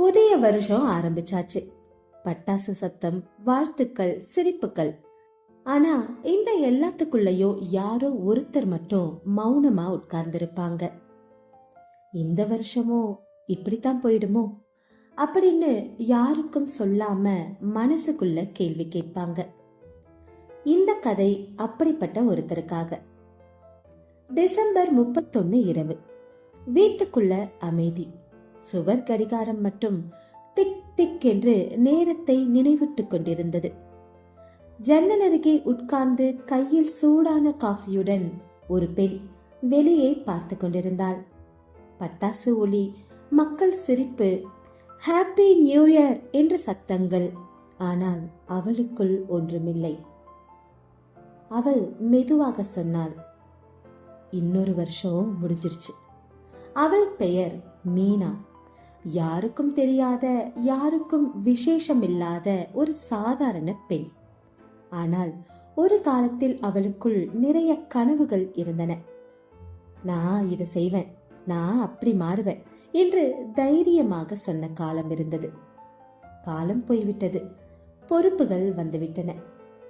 புதிய வருஷம் ஆரம்பிச்சாச்சு. பட்டாசு சத்தம் வாழ்த்துக்கள் சிரிப்புகள். ஆனா இந்த எல்லாத்துக்குள்ளயும் யாரோ ஒருத்தர் மட்டும் மௌனமா உட்கார்ந்திருப்பாங்க. இந்த வருஷமும் இப்படித்தான் போயிடுமோ? அப்படின்னு யாருக்கும் சொல்லாம மனசுக்குள்ள கேள்வி கேட்பாங்க. இந்த கதை அப்படிப்பட்ட ஒருத்தருக்காக. டிசம்பர் முப்பத்தொன்னு இரவு. வீட்டுக்குள்ள அமைதி. சுவர் கடிகாரம் மட்டும் டிக் டிக் என்று நேரத்தை நினைவிட்டுக் கொண்டிருந்தது. ஜன்னல் அருகே உட்கார்ந்து கையில் சூடான காஃபியுடன் ஒரு பெண் வெளியே பார்த்து கொண்டிருந்தாள். பட்டாசு ஒளி மக்கள் சிரிப்பு ஹாப்பி நியூ இயர் என்ற சத்தங்கள். ஆனால் அவளுக்குள் ஒன்றுமில்லை. அவள் மெதுவாக சொன்னாள் இன்னொரு வருஷம் முடிஞ்சிருச்சு. அவள் பெயர் மீனா. யாருக்கும் தெரியாத யாருக்கும் விசேஷமில்லாத ஒரு சாதாரண பெண். ஆனால் ஒரு காலத்தில் அவளுக்குள் நிறைய கனவுகள் இருந்தன. நான் இதை செய்வேன் நான் அப்படி மாறுவேன் என்று தைரியமாக சொன்ன காலம் இருந்தது. காலம் போய்விட்டது. பொறுப்புகள் வந்துவிட்டன.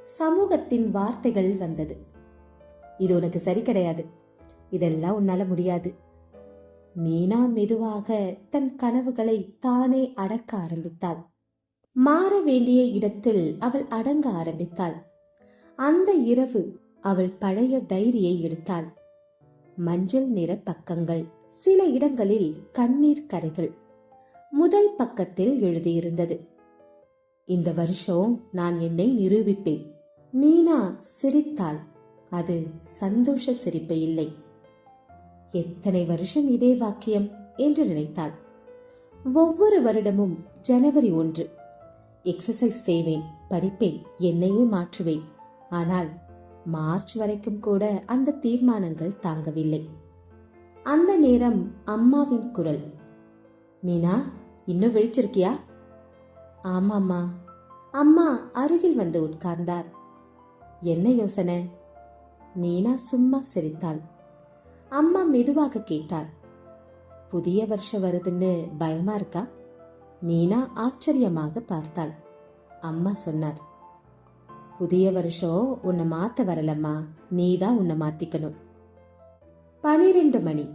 சமூகத்தின் வார்த்தைகள் வந்தது. இது உனக்கு சரி கிடையாது. இதெல்லாம் உன்னால முடியாது. மீனா மெதுவாக தன் கனவுகளை தானே அடக்க ஆரம்பித்தாள். மாற வேண்டிய இடத்தில் அவள் அடங்க ஆரம்பித்தாள். அந்த இரவு அவள் பழைய டைரியை எடுத்தாள். மஞ்சள் நிற பக்கங்கள் சில இடங்களில் கண்ணீர் கரைகள் முதல் பக்கத்தில் எழுதியிருந்தது. இந்த வருஷம் நான் என்னை நிரூபிப்பேன். மீனா சிரித்தாள். அது சந்தோஷ சிரிப்பு இல்லை. எத்தனை வருஷம் இதே வாக்கியம் என்று நினைத்தாள். ஒவ்வொரு வருடமும் ஜனவரி ஒன்று. எக்ஸசைஸ் செய்வேன் படிப்பேன் என்னையே மாற்றுவேன். ஆனால் மார்ச் வரைக்கும் கூட அந்த தீர்மானங்கள் தாங்கவில்லை. அந்த நேரம் அம்மாவின் குரல். மீனா இன்னும் விழிச்சிருக்கியா? ஆமாம்மா. அம்மா அருகில் வந்து உட்கார்ந்தார். என்ன யோசனை? மீனா சும்மா சிரித்தாள். அம்மா மெதுவாக கேட்டார் புதிய வருஷம் வருதுன்னு பயமா இருக்கா? மீனா ஆச்சரியமாக பார்த்தாள். அம்மா சொன்னார். புதிய வருஷம் உன்னை மாத்த வரலம்மா. நீ தான் உன்னை மாத்திக்கணும். பனிரெண்டு மணி.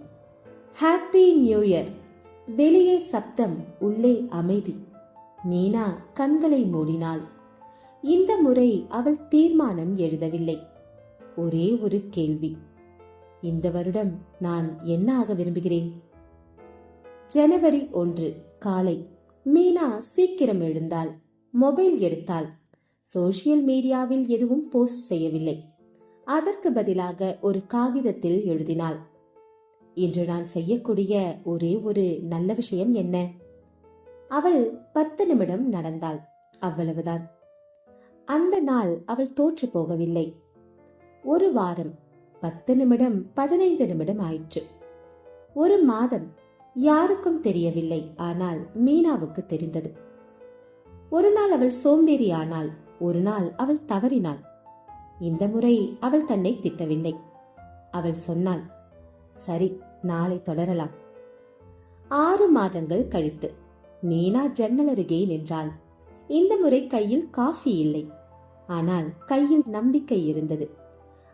ஹாப்பி நியூ இயர் வெளியே சப்தம் உள்ளே அமைதி. மீனா கண்களை மூடினாள். இந்த முறை அவள் தீர்மானம் எழுதவில்லை. ஒரே ஒரு கேள்வி. இந்த வருடம் நான் என்ன ஆக விரும்புகிறேன்? ஜனவரி ஒன்று காலை. மீனா சீக்கிரம் எழுந்தாள். மொபைல் எடுத்தாள். சோஷியல் மீடியாவில் எதுவும் போஸ்ட் செய்யவில்லை. அதற்கு பதிலாக ஒரு காகிதத்தில் எழுதினாள். இன்று நான் செய்யக்கூடிய ஒரே ஒரு நல்ல விஷயம் என்ன? அவள் பத்து நிமிடம் நடந்தாள். அவ்வளவுதான். அந்த நாள் அவள் தோற்று போகவில்லை. ஒரு வாரம் பத்து நிமிடம் பதினைந்து நிமிடம் ஆயிற்று. ஒரு மாதம் யாருக்கும் தெரியவில்லை. ஆனால் மீனாவுக்கு தெரிந்தது. ஒரு நாள் அவள் சோம்பேறி ஆனால் ஒரு நாள் அவள் தவறினாள். இந்த முறை அவள் தன்னை திட்டவில்லை. அவள் சொன்னாள் சரி நாளை தொடரலாம். ஆறு மாதங்கள் கழித்து மீனா ஜன்னல் அருகே நின்றாள். இந்த முறை கையில் காஃபி இல்லை. ஆனால் கையில் நம்பிக்கை இருந்தது.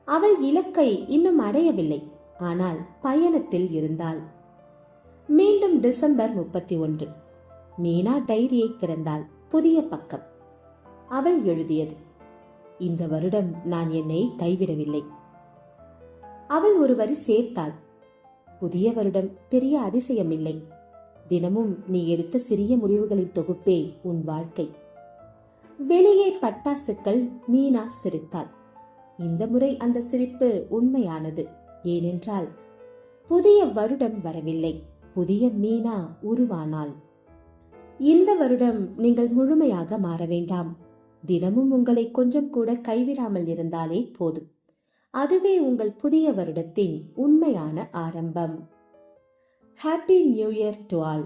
அவள் இலக்கை இன்னும் அடையவில்லை. ஆனால் பயணத்தில் இருந்தாள். மீண்டும் டிசம்பர் முப்பத்தி ஒன்று மீனா டைரியை திறந்தாள். புதிய பக்கம். அவள் எழுதியது இந்த வருடம் நான் என்னை கைவிடவில்லை. அவள் ஒரு வரி சேர்த்தாள். புதிய வருடம் பெரிய அதிசயமில்லை. தினமும் நீ எடுத்த சிறிய முடிவுகளின் தொகுப்பே உன் வாழ்க்கை. வெளியே பட்டாசுக்கள் மீனா சிரித்தாள் இந்த முறை அந்த சிரிப்பு உண்மையானது. ஏனென்றால் புதிய வருடம் வரவில்லை. புதிய மீனா உருவானாள். இந்த வருடம் நீங்கள் முழுமையாக மாற வேண்டாம். தினமும் உங்களை கொஞ்சம் கூட கைவிடாமல் இருந்தாலே போதும். அதுவே உங்கள் புதிய வருடத்தின் உண்மையான ஆரம்பம். Happy new year to all